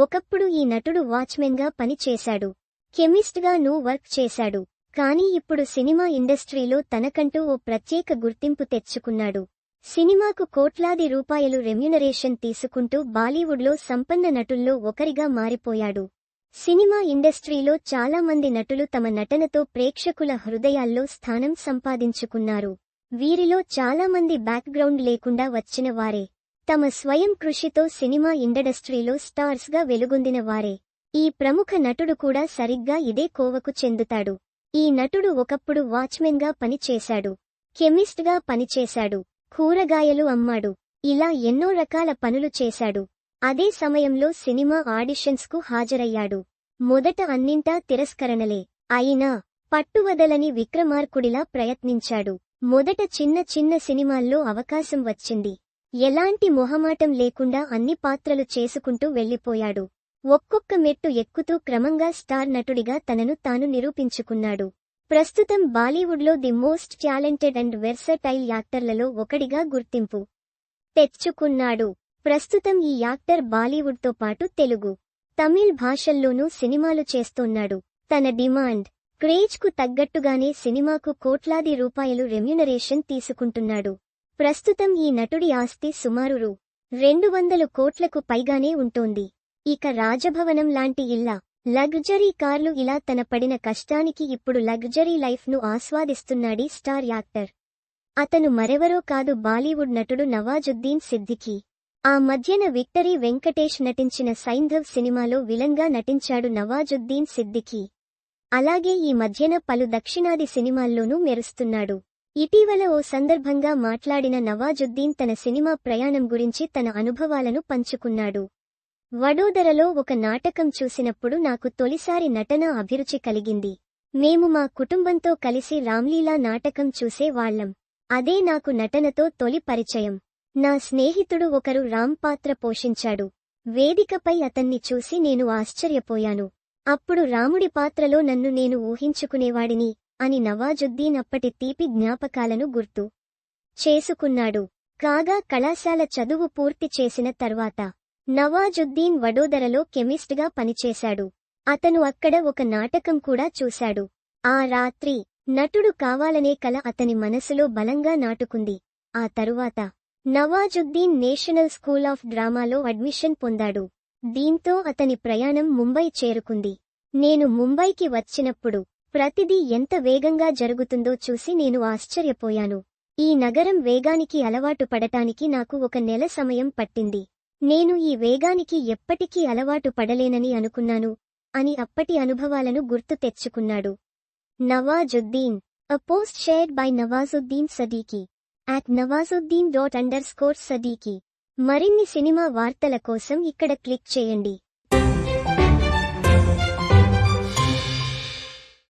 ఒకప్పుడు ఈ నటుడు వాచ్మెన్గా పని చేశాడు కెమిస్ట్గా ను వర్క్ చేశాడు. కానీ ఇప్పుడు సినిమా ఇండస్ట్రీలో తనకంటూ ఓ ప్రత్యేక గుర్తింపు తెచ్చుకున్నాడు. సినిమాకు కోట్లాది రూపాయలు రెమ్యునరేషన్ తీసుకుంటూ బాలీవుడ్లో సంపన్న నటుల్లో ఒకరిగా మారిపోయాడు. సినిమా ఇండస్ట్రీలో చాలా మంది నటులు తమ నటనతో ప్రేక్షకుల హృదయాల్లో స్థానం సంపాదించుకున్నారు. వీరిలో చాలా మంది బ్యాక్గ్రౌండ్ లేకుండా వచ్చిన వారే. తమ స్వయం కృషితో సినిమా ఇండస్ట్రీలో స్టార్స్గా వెలుగొందిన వారే. ఈ ప్రముఖ నటుడు కూడా సరిగ్గా ఇదే కోవకు చెందుతాడు. ఈ నటుడు ఒకప్పుడు వాచ్మెన్గా పనిచేశాడు. కెమిస్ట్గా పనిచేశాడు. కూరగాయలు అమ్మాడు. ఇలా ఎన్నో రకాల పనులు చేశాడు. అదే సమయంలో సినిమా ఆడిషన్స్కు హాజరయ్యాడు. మొదట అన్నింటా తిరస్కరణలే. అయినా పట్టువదలని విక్రమార్కుడిలా ప్రయత్నించాడు. మొదట చిన్న చిన్న సినిమాల్లో అవకాశం వచ్చింది. ఎలాంటి మొహమాటం లేకుండా అన్ని పాత్రలు చేసుకుంటూ వెళ్ళిపోయాడు ఒక్కొక్క మెట్టు ఎక్కుతూ క్రమంగా స్టార్ నటుడిగా తనను తాను నిరూపించుకున్నాడు. ప్రస్తుతం బాలీవుడ్లో the most talented and versatile యాక్టర్లలో ఒకడిగా గుర్తింపు తెచ్చుకున్నాడు. ప్రస్తుతం ఈ యాక్టర్ బాలీవుడ్తో పాటు తెలుగు తమిళ్ భాషల్లోనూ సినిమాలు చేస్తున్నాడు. తన డిమాండ్ క్రేజ్కు తగ్గట్టుగానే సినిమాకు కోట్లాది రూపాయలు రెమ్యునరేషన్ తీసుకుంటున్నాడు. ప్రస్తుతం ఈ నటుడి ఆస్తి సుమారు రూ. రెండు వందలు కోట్లకు పైగానే ఉంటోంది. ఇక రాజభవనం లాంటి ఇల్లా లగ్జరీ కార్లు ఇలా తన పడిన కష్టానికి ఇప్పుడు లగ్జరీ లైఫ్ను ఆస్వాదిస్తున్నాడీ స్టార్ యాక్టర్. అతను మరెవరో కాదు బాలీవుడ్ నటుడు నవాజుద్దీన్ సిద్దికీ ఆ మధ్యన విక్టరీ వెంకటేష్ నటించిన సైంధవ్ సినిమాలో విలంగా నటించాడు నవాజుద్దీన్ సిద్దికీ అలాగే ఈ మధ్యన పలు దక్షిణాది సినిమాల్లోనూ మెరుస్తున్నాడు. ఇటీవల ఓ సందర్భంగా మాట్లాడిన నవాజుద్దీన్ తన సినిమా ప్రయాణం గురించి తన అనుభవాలను పంచుకున్నాడు. వడోదరలో ఒక నాటకం చూసినప్పుడు నాకు తొలిసారి నటన అభిరుచి కలిగింది. మేము మా కుటుంబంతో కలిసి రామ్లీలా నాటకం చూసేవాళ్ళం అదే నాకు నటనతో తొలి పరిచయం. నా స్నేహితుడు ఒకరు రామ్ పాత్ర పోషించాడు. వేదికపై అతన్ని చూసి నేను ఆశ్చర్యపోయాను. అప్పుడు రాముడి పాత్రలో నన్ను నేను ఊహించుకునేవాడిని. అని నవాజుద్దీన్ అప్పటి తీపి జ్ఞాపకాలను గుర్తు చేసుకున్నాడు. కాగా కళాశాల చదువు పూర్తి చేసిన తర్వాత నవాజుద్దీన్ వడోదరలో కెమిస్ట్గా పనిచేశాడు. అతను అక్కడ ఒక నాటకం కూడా చూశాడు. ఆ రాత్రి నటుడు కావాలనే కల అతని మనసులో బలంగా నాటుకుంది. ఆ తరువాత నవాజుద్దీన్ నేషనల్ స్కూల్ ఆఫ్ డ్రామాలో అడ్మిషన్ పొందాడు. దీంతో అతని ప్రయాణం ముంబై చేరుకుంది. నేను ముంబైకి వచ్చినప్పుడు ప్రతిదీ ఎంత వేగంగా జరుగుతుందో చూసి నేను ఆశ్చర్యపోయాను. ఈ నగరం వేగానికి అలవాటు పడటానికి నాకు ఒక నెల సమయం పట్టింది. నేను ఈ వేగానికి ఎప్పటికీ అలవాటు పడలేనని అనుకున్నాను అని అప్పటి అనుభవాలను గుర్తు తెచ్చుకున్నాడు. Nawazuddin a post shared by Nawazuddin Siddiqui at Nawazuddin dot underscore Siddiqui. మరిన్ని సినిమా వార్తల కోసం ఇక్కడ క్లిక్ చేయండి.